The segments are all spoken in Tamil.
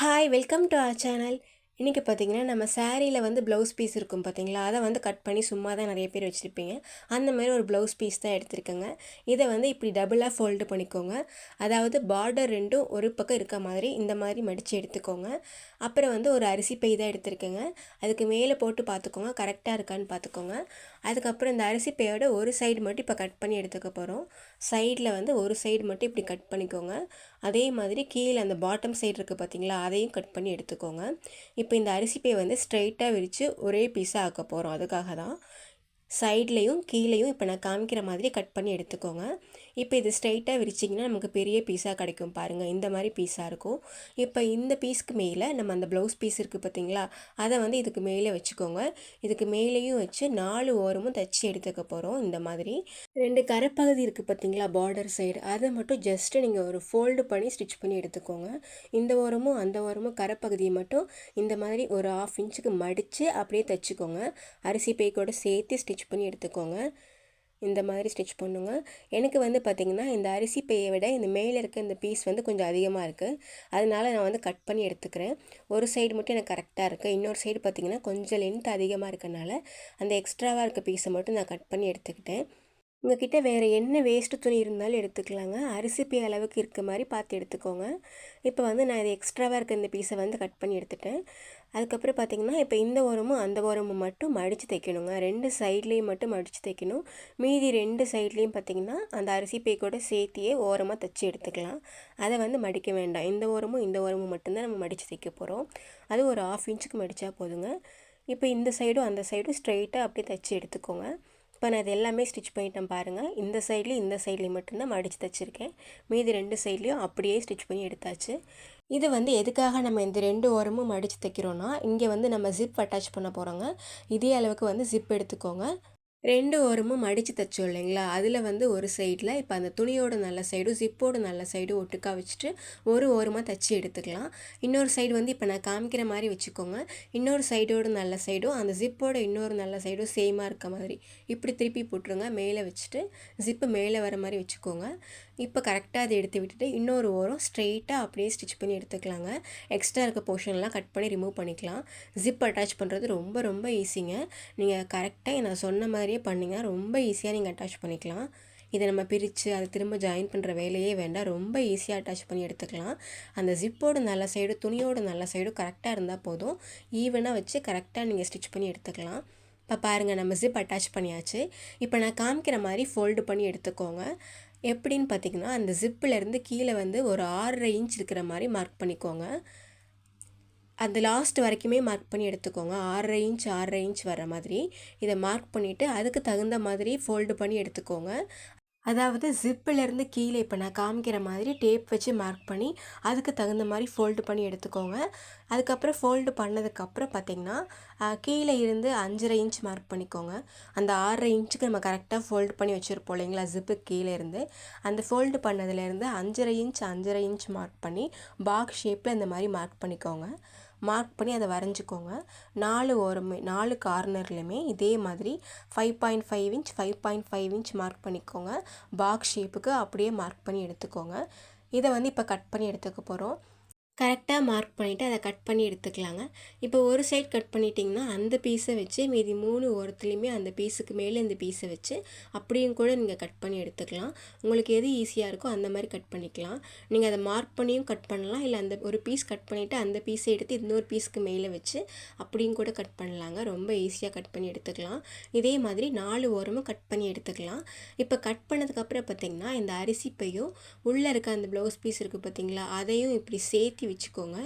Hi, welcome to our channel. இன்றைக்கி பார்த்தீங்கன்னா நம்ம சாரியில் வந்து ப்ளவுஸ் பீஸ் இருக்கும் பார்த்தீங்களா? அதை வந்து கட் பண்ணி சும்மா தான் நிறைய பேர் வச்சுருப்பீங்க. அந்த மாதிரி ஒரு ப்ளவுஸ் பீஸ் தான் எடுத்துருக்கேங்க. இதை வந்து இப்படி டபுளாக ஃபோல்டு பண்ணிக்கோங்க. அதாவது பார்டர் ரெண்டும் ஒரு பக்கம் இருக்க மாதிரி இந்த மாதிரி மடித்து எடுத்துக்கோங்க. அப்புறம் வந்து ஒரு அரிசி பை தான் எடுத்துருக்கேங்க. அதுக்கு மேலே போட்டு பார்த்துக்கோங்க. கரெக்டாக இருக்கான்னு பார்த்துக்கோங்க. அதுக்கப்புறம் இந்த அரிசி பையோட ஒரு சைடு மட்டும் இப்போ கட் பண்ணி எடுத்துக்க போகிறோம் சைடில் வந்து ஒரு சைடு மட்டும் இப்படி கட் பண்ணிக்கோங்க. அதே மாதிரி கீழே அந்த பாட்டம் சைடு இருக்குது பார்த்தீங்களா? அதையும் கட் பண்ணி எடுத்துக்கோங்க. இப்போ இப்போ இந்த அரிசி பை வந்து ஸ்ட்ரைட்டாக விரித்து ஒரே பீஸாக ஆக்க போகிறோம் அதுக்காக தான் சைட்லேயும் கீழேயும் இப்போ நான் காமிக்கிற மாதிரி கட் பண்ணி எடுத்துக்கோங்க. இப்போ இது ஸ்ட்ரைட்டாக விரிச்சிங்கன்னா நமக்கு பெரிய பீஸாக கிடைக்கும் பாருங்கள் இந்த மாதிரி பீஸாக இருக்கும். இப்போ இந்த பீஸ்க்கு மேலே நம்ம அந்த ப்ளவுஸ் பீஸ் இருக்குது பார்த்தீங்களா அதை வந்து இதுக்கு மேலே வச்சுக்கோங்க. இதுக்கு மேலேயும் வச்சு நாலு ஓரமும் தைச்சி எடுத்துக்க போகிறோம் இந்த மாதிரி. ரெண்டு கரைப்பகுதி இருக்குது பார்த்தீங்களா பார்டர் சைடு அதை மட்டும் ஜஸ்ட்டு நீங்கள் ஒரு ஃபோல்டு பண்ணி ஸ்டிச் பண்ணி எடுத்துக்கோங்க. இந்த ஓரமும் அந்த ஓரமும் கரைப்பகுதியை மட்டும் இந்த மாதிரி ஒரு ஆஃப் இன்ச்சுக்கு மடித்து அப்படியே தைச்சிக்கோங்க. அரிசி பேக்கோடு சேர்த்து ஸ்டிச் ஸ்டிச் பண்ணி எடுத்துக்கோங்க. இந்த மாதிரி ஸ்டிச் பண்ணுங்க. எனக்கு வந்து பார்த்திங்கன்னா இந்த அரிசி பையை விட இந்த மேலே இருக்க இந்த பீஸ் வந்து கொஞ்சம் அதிகமாக இருக்குது அதனால நான் வந்து கட் பண்ணி எடுத்துக்கிறேன். ஒரு சைடு மட்டும் எனக்கு கரெக்டாக இருக்குது இன்னொரு சைடு பார்த்திங்கன்னா கொஞ்சம் லென்த் அதிகமாக இருக்கனால அந்த எக்ஸ்ட்ராவாக இருக்க பீஸை மட்டும் நான் கட் பண்ணி எடுத்துக்கிட்டேன். உங்ககிட்ட வேறு என்ன வேஸ்ட்டு துணி இருந்தாலும் எடுத்துக்கலாங்க. அரிசி அளவுக்கு இருக்க மாதிரி பார்த்து எடுத்துக்கோங்க. இப்போ வந்து நான் இது எக்ஸ்ட்ராவாக இருக்க இந்த பீஸை வந்து கட் பண்ணி எடுத்துட்டேன். அதுக்கப்புறம் பார்த்திங்கன்னா இப்போ இந்த ஓரமும் அந்த ஓரமும் மட்டும் மடித்து தைக்கணுங்க. ரெண்டு சைட்லேயும் மட்டும் மடித்து தைக்கணும். மீதி ரெண்டு சைட்லேயும் பார்த்திங்கன்னா அந்த அரிசி பை கூட சேர்த்தியே ஓரமாக தைச்சி எடுத்துக்கலாம். அதை வந்து மடிக்க வேண்டாம். இந்த ஓரமும் இந்த ஓரமும் மட்டும்தான் நம்ம மடித்து தைக்க போகிறோம் அது ஒரு ஆஃப் இன்ச்சுக்கு மடித்தா போதுங்க. இப்போ இந்த சைடும் அந்த சைடும் ஸ்ட்ரைட்டாக அப்படியே தைச்சி எடுத்துக்கோங்க. இப்போ நான் இது எல்லாமே ஸ்டிச் பண்ணிட்டேன் பாருங்கள் இந்த சைட்லேயும் இந்த சைட்லேயும் மட்டும்தான் மடித்து தைச்சிருக்கேன். மீதி ரெண்டு சைட்லேயும் அப்படியே ஸ்டிச் பண்ணி எடுத்தாச்சு. இது வந்து எதுக்காக நம்ம இந்த ரெண்டு ஓரமும் மடித்து தைக்கிறோன்னா இங்கே வந்து நம்ம ஜிப் அட்டாச் பண்ண போகிறோங்க இதே அளவுக்கு வந்து ஜிப் எடுத்துக்கோங்க. ரெண்டு ஓரமும் மடித்து தைச்சோம் இல்லைங்களா? அதில் வந்து ஒரு சைடில் இப்போ அந்த துணியோட நல்ல சைடும் ஜிப்போட நல்ல சைடும் ஒட்டுக்கா வச்சுட்டு ஒரு ஓரமாக தைச்சி எடுத்துக்கலாம். இன்னொரு சைடு வந்து இப்போ நான் காமிக்கிற மாதிரி வச்சுக்கோங்க. இன்னொரு சைடோட நல்ல சைடும் அந்த ஜிப்போட இன்னொரு நல்ல சைடும் சேமாக இருக்க மாதிரி. இப்படி திருப்பி போட்டுருங்க. மேலே வச்சுட்டு ஜிப்பு மேலே வர மாதிரி வச்சுக்கோங்க. இப்போ கரெக்டாக அதை எடுத்து விட்டுட்டு இன்னொரு ஓரம் ஸ்ட்ரெயிட்டாக அப்படியே ஸ்டிச் பண்ணி எடுத்துக்கலாங்க. எக்ஸ்ட்ரா இருக்க போர்ஷன்லாம் கட் பண்ணி ரிமூவ் பண்ணிக்கலாம். ஜிப் அட்டாச் பண்ணுறது ரொம்ப ரொம்ப ஈஸிங்க நீங்கள் கரெக்டாக நான் சொன்ன மாதிரி மாதிரியே பண்ணிங்கன்னா ரொம்ப ஈஸியாக நீங்கள் அட்டாச் பண்ணிக்கலாம். இதை நம்ம பிரித்து அதை திரும்ப ஜாயின் பண்ணுற வேலையே வேண்டாம். ரொம்ப ஈஸியாக அட்டாச் பண்ணி எடுத்துக்கலாம். அந்த ஜிப்போட நல்ல சைடு துணியோட நல்ல சைடும் கரெக்டாக இருந்தால் போதும். ஈவனாக வச்சு கரெக்டாக நீங்கள் ஸ்டிச் பண்ணி எடுத்துக்கலாம். இப்போ பாருங்கள் நம்ம ஜிப் அட்டாச் பண்ணியாச்சு. இப்போ நான் காமிக்கிற மாதிரி ஃபோல்டு பண்ணி எடுத்துக்கோங்க. எப்படின்னு பார்த்தீங்கன்னா அந்த ஜிப்பிலேருந்து கீழே வந்து ஒரு ஆறரை இன்ச் இருக்கிற மாதிரி மார்க் பண்ணிக்கோங்க. அந்த லாஸ்ட் வரைக்குமே மார்க் பண்ணி எடுத்துக்கோங்க. ஆறரை இன்ச் ஆறரை இன்ச் வர மாதிரி இதை மார்க் பண்ணிவிட்டு அதுக்கு தகுந்த மாதிரி ஃபோல்டு பண்ணி எடுத்துக்கோங்க. அதாவது ஜிப்பிலேருந்து கீழே இப்போ நான் காமிக்கிற மாதிரி டேப் வச்சு மார்க் பண்ணி அதுக்கு தகுந்த மாதிரி ஃபோல்டு பண்ணி எடுத்துக்கோங்க. அதுக்கப்புறம் ஃபோல்டு பண்ணதுக்கப்புறம் பார்த்திங்கன்னா கீழே இருந்து அஞ்சரை இன்ச் மார்க் பண்ணிக்கோங்க. அந்த ஆறரை இன்ச்சுக்கு நம்ம கரெக்டாக ஃபோல்டு பண்ணி வச்சுருப்போம் இல்லைங்களா? ஜிப்பு கீழே இருந்து. அந்த ஃபோல்டு பண்ணதுலேருந்து அஞ்சரை இன்ச் அஞ்சரை இன்ச் மார்க் பண்ணி பாக்ஸ் ஷேப்பில் இந்த மாதிரி மார்க் பண்ணிக்கோங்க. மார்க் பண்ணி அதை வரைஞ்சிக்கோங்க. நாலு ஓரமே நாலு கார்னர்லையுமே இதே மாதிரி five point five inch five point five inch mark பண்ணிக்கோங்க. பாக்ஸ் ஷேப்புக்கு அப்படியே மார்க் பண்ணி எடுத்துக்கோங்க. இதை வந்து இப்போ கட் பண்ணி எடுத்துக்க போகிறோம் கரெக்டாக மார்க் பண்ணிவிட்டு அதை கட் பண்ணி எடுத்துக்கலாங்க. இப்போ ஒரு சைட் கட் பண்ணிட்டிங்கன்னா அந்த பீஸை வச்சு மீதி மூணு ஓரத்துலேயுமே அந்த பீஸுக்கு மேலே இந்த பீஸை வச்சு அப்படியும் கூட நீங்கள் கட் பண்ணி எடுத்துக்கலாம். உங்களுக்கு எது ஈஸியாக இருக்கோ அந்த மாதிரி கட் பண்ணிக்கலாம். நீங்கள் அதை மார்க் பண்ணியும் கட் பண்ணலாம். இல்லை அந்த ஒரு பீஸ் கட் பண்ணிவிட்டு அந்த பீஸை எடுத்து இன்னொரு பீஸுக்கு மேலே வச்சு அப்படியும் கூட கட் பண்ணலாங்க. ரொம்ப ஈஸியாக கட் பண்ணி எடுத்துக்கலாம். இதே மாதிரி நாலு ஓரமும் கட் பண்ணி எடுத்துக்கலாம். இப்போ கட் பண்ணதுக்கப்புறம் பார்த்திங்கன்னா இந்த அரிசி பையும் உள்ளே இருக்க அந்த ப்ளவுஸ் பீஸ் இருக்குது பார்த்தீங்களா அதையும் இப்படி சேர்த்து வச்சுக்கோங்க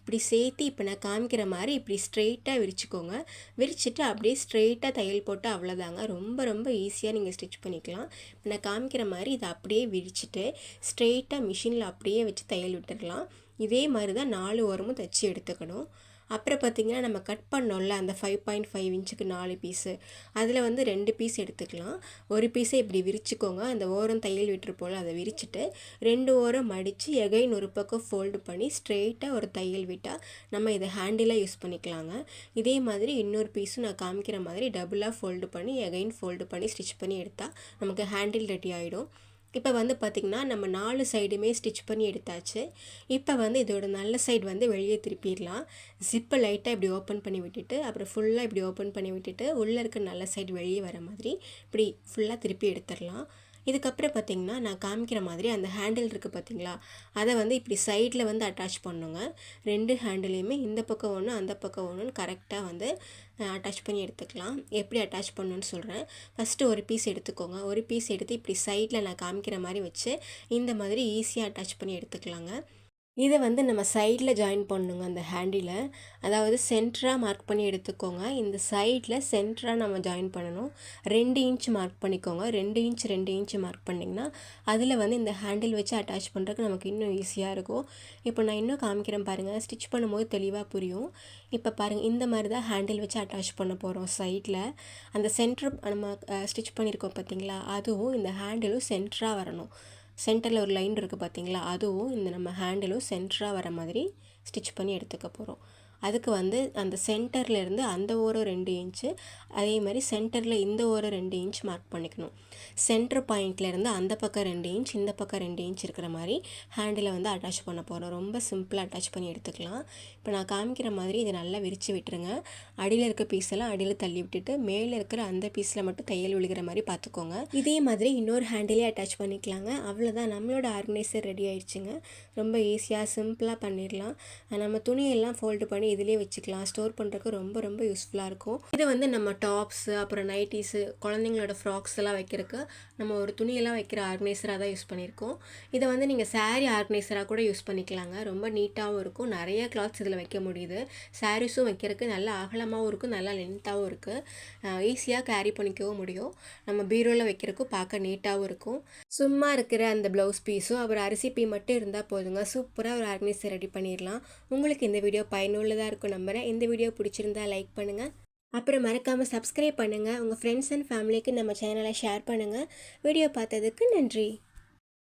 இப்படி சேர்த்து இப்போ நான் காமிக்கிற மாதிரி இப்படி ஸ்ட்ரெயிட்டாக விரிச்சுக்கோங்க. விரிச்சிட்டு அப்படியே ஸ்ட்ரெயிட்டாக தையல் போட்டு அவ்வளோதாங்க ரொம்ப ரொம்ப ஈஸியாக நீங்கள் ஸ்டிச் பண்ணிக்கலாம். இப்போ நான் காமிக்கிற மாதிரி இதை அப்படியே விரிச்சிட்டு ஸ்ட்ரெயிட்டாக மிஷினில் அப்படியே வச்சு தையல் விட்டுடலாம். இதே மாதிரி தான் நாலு ஓரமும் தைச்சி எடுத்துக்கணும். அப்புறம் பார்த்திங்கன்னா நம்ம கட் பண்ணோம்ல அந்த ஃபைவ் பாயிண்ட் ஃபைவ் இன்ச்சுக்கு நாலு பீஸு அதில் வந்து ரெண்டு பீஸ் எடுத்துக்கலாம். ஒரு பீஸை இப்படி விரிச்சுக்கோங்க. அந்த ஓரம் தையல் விட்டுருப்போல் அதை விரிச்சிட்டு ரெண்டு ஓரம் மடித்து எகைன் ஒரு பக்கம் ஃபோல்டு பண்ணி ஸ்ட்ரெயிட்டாக ஒரு தையல் விட்டால் நம்ம இதை ஹேண்டிலாக யூஸ் பண்ணிக்கலாங்க. இதே மாதிரி இன்னொரு பீஸும் நான் காமிக்கிற மாதிரி டபுளாக ஃபோல்டு பண்ணி எகைன் ஃபோல்டு பண்ணி ஸ்டிச் பண்ணி எடுத்தால் நமக்கு ஹேண்டில் ரெடி ஆகிடும் இப்போ வந்து பார்த்திங்கன்னா நம்ம நாலு சைடுமே ஸ்டிச் பண்ணி எடுத்தாச்சு. இப்போ வந்து இதோட நல்ல சைடு வந்து வெளியே திருப்பிடலாம். ஜிப்பை லைட்டாக இப்படி ஓப்பன் பண்ணி விட்டுட்டு அப்புறம் ஃபுல்லாக இப்படி ஓப்பன் பண்ணி விட்டுட்டு உள்ளே இருக்க நல்ல சைடு வெளியே வர மாதிரி இப்படி ஃபுல்லாக திருப்பி எடுத்துடலாம். இதுக்கப்புறம் பார்த்திங்கன்னா நான் காமிக்கிற மாதிரி அந்த ஹேண்டில் இருக்குது பார்த்தீங்களா? அதை வந்து இப்படி சைடில் வந்து அட்டாச் பண்ணுங்க. ரெண்டு ஹேண்டிலையுமே இந்த பக்கம் ஒன்று அந்த பக்கம் ஒன்றுன்னு கரெக்டாக வந்து அட்டாச் பண்ணி எடுத்துக்கலாம். எப்படி அட்டாச் பண்ணணுன்னு சொல்கிறேன் ஃபஸ்ட்டு ஒரு பீஸ் எடுத்துக்கோங்க. ஒரு பீஸ் எடுத்து இப்படி சைடில் நான் காமிக்கிற மாதிரி வச்சு இந்த மாதிரி ஈஸியாக அட்டாச் பண்ணி எடுத்துக்கலாங்க. இதை வந்து நம்ம சைடில் ஜாயின் பண்ணுங்க அந்த ஹேண்டில் அதாவது சென்டராக மார்க் பண்ணி எடுத்துக்கோங்க. இந்த சைடில் சென்டராக நம்ம ஜாயின் பண்ணணும். ரெண்டு இன்ச் மார்க் பண்ணிக்கோங்க. ரெண்டு இன்ச் ரெண்டு இன்ச் மார்க் பண்ணிங்கன்னா அதில் வந்து இந்த ஹேண்டில் வச்சு அட்டாச் பண்ணுறதுக்கு நமக்கு இன்னும் ஈஸியாக இருக்கும். இப்போ நான் இன்னும் காமிக்கிறேன் பாருங்கள் ஸ்டிச் பண்ணும்போது தெளிவாக புரியும். இப்போ பாருங்கள் இந்த மாதிரி தான் ஹேண்டில் வச்சு அட்டாச் பண்ண போகிறோம் சைடில் அந்த சென்டர் நம்ம ஸ்டிச் பண்ணியிருக்கோம் பார்த்தீங்களா அதுவும் இந்த ஹேண்டிலும் சென்டராக வரணும். சென்டரில் ஒரு லைன் இருக்குது பார்த்தீங்களா அதுவும் இந்த நம்ம ஹேண்டிலும் சென்டராக வர மாதிரி ஸ்டிச் பண்ணி எடுத்துக்க போகிறோம் அதுக்கு வந்து அந்த சென்டர்லேருந்து அந்த ஓரம் ரெண்டு இன்ச்சு அதே மாதிரி சென்டரில் இந்த ஓரம் ரெண்டு இன்ச் மார்க் பண்ணிக்கணும். சென்டர் பாயிண்ட்லேருந்து அந்த பக்கம் ரெண்டு இன்ச் இந்த பக்கம் ரெண்டு இன்ச் இருக்கிற மாதிரி ஹேண்டில் வந்து அட்டாச் பண்ண போகிறோம் ரொம்ப சிம்பிளாக அட்டாச் பண்ணி எடுத்துக்கலாம். இப்போ நான் காமிக்கிற மாதிரி இதை நல்லா விரித்து விட்டுருங்க. அடியில் இருக்க பீஸெல்லாம் அடியில் தள்ளி விட்டுட்டு மேலே இருக்கிற அந்த பீஸில் மட்டும் தையல் விழுகிற மாதிரி பார்த்துக்கோங்க. இதே மாதிரி இன்னொரு ஹேண்டிலே அட்டாச் பண்ணிக்கலாங்க. அவ்வளோதான் நம்மளோட ஆர்கனைசர் ரெடி ஆயிடுச்சுங்க. ரொம்ப ஈஸியாக சிம்பிளாக பண்ணிடலாம். நம்ம துணியெல்லாம் ஃபோல்டு பண்ணி இதிலே வச்சுக்கலாம். ஸ்டோர் பண்ணுறதுக்கு ரொம்ப ரொம்ப யூஸ்ஃபுல்லாக இருக்கும். இது வந்து நம்ம டாப்ஸு அப்புறம் நைட்டிஸு குழந்தைங்களோட ஃப்ராக்ஸ் எல்லாம் வைக்கிறதுக்கு நம்ம ஒரு துணியெல்லாம் வைக்கிற ஆர்கனைசராக தான் யூஸ் பண்ணியிருக்கோம். இதை வந்து நீங்கள் சாரீ ஆர்கனைசராக கூட யூஸ் பண்ணிக்கலாங்க. ரொம்ப நீட்டாகவும் இருக்கும். நிறைய கிளாத்ஸ் இதில் வைக்க முடியுது. சாரீஸும் வைக்கிறதுக்கு நல்லா அகலமாகவும் இருக்கும். நல்லா லென்த்தாகவும் இருக்குது ஈஸியாக கேரி பண்ணிக்கவும் முடியும். நம்ம பீரோவில் வைக்கிறதுக்கும் பார்க்க நீட்டாகவும் இருக்கும். சும்மா இருக்கிற அந்த ப்ளவுஸ் பீஸும் அப்புறம் அரிசி பீ மட்டும் இருந்தால் போதுங்க. சூப்பராக ஒரு ஆர்கனைசர் ரெடி பண்ணிடலாம். உங்களுக்கு இந்த வீடியோ பயனுள்ளதாக இருக்கும் நம்புகிறேன் இந்த வீடியோ பிடிச்சிருந்தா லைக் பண்ணுங்கள் அப்புறம் மறக்காமல் சப்ஸ்கிரைப் பண்ணுங்கள் உங்கள் ஃப்ரெண்ட்ஸ் அண்ட் ஃபேமிலிக்கு நம்ம சேனலை ஷேர் பண்ணுங்கள் வீடியோ பார்த்ததுக்கு நன்றி.